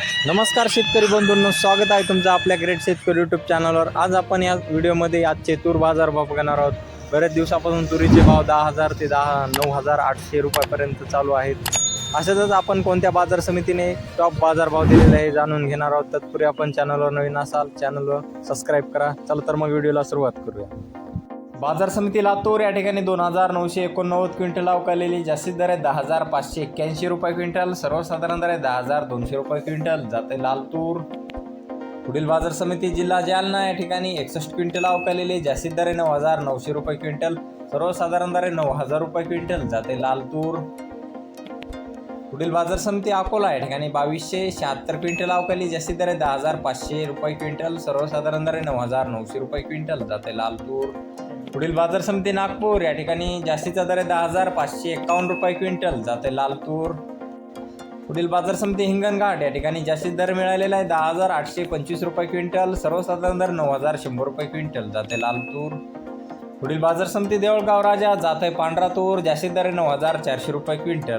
नमस्कार शेतकरी बंधूंनो स्वागत आहे तुमचं आपल्या ग्रेट शेतकरी यूट्यूब चॅनलवर आज आपण या व्हिडिओमध्ये आजचे तूर बाजार भाव बघणार आहोत. बऱ्याच दिवसापासून तुरीचे भाव दहा हजार ते दहा नऊ हजार आठशे रुपयापर्यंत चालू आहेत. अशातच आपण कोणत्या बाजार समितीने टॉप बाजार भाव दिलेला आहे जाणून घेणार आहोत. तत्पूर्वी आपण चॅनलवर नवीन असाल चॅनलवर सबस्क्राईब करा. चला तर मग व्हिडिओला सुरुवात करूया. बाजार समिती लातूर या ठिकाणी दोन हजार नऊशे एकोणनव्वद क्विंटल अवकालेली. जास्तीत दर आहे दहा हजार पाचशे एक्क्याऐंशी रुपये क्विंटल. सर्वसाधारण दर आहे दहा हजार दोनशे रुपये क्विंटल. जाते लालतूर पुढील बाजार समिती जिल्हा जालना या ठिकाणी एकसष्ट क्विंटल अवकालेली. जास्तीत दर आहे नऊ हजार नऊशे रुपये क्विंटल. सर्वसाधारण दर आहे नऊ हजार रुपये क्विंटल. जाते लालतूर पुढील बाजार समिती अकोला या ठिकाणी बावीसशे शहात्तर क्विंटल अवकाली. जास्तीत दर आहे दहा हजार पाचशे रुपये क्विंटल. सर्वसाधारण दर आहे नऊ हजार नऊशे रुपये क्विंटल. जाते लालतूर पुढील बाजार समिती नागपूर या ठिकाणी जास्तीचा दर आहे दहा हजार पाचशे एकावन्न रुपये क्विंटल. जाते लालपूर पुढील बाजार समिती हिंगणघाट या ठिकाणी जास्तीत दर मिळालेला आहे दहा हजार आठशे पंचवीस रुपये क्विंटल. सर्वसाधारण दर नऊ हजार शंभर रुपये क्विंटल. जाते लालतूर. पुढील बाजार समिती देवळगाव राजा जात आहे पांढरा तूर जास्तीत दर नऊ हजार चारशे रुपये क्विंटल.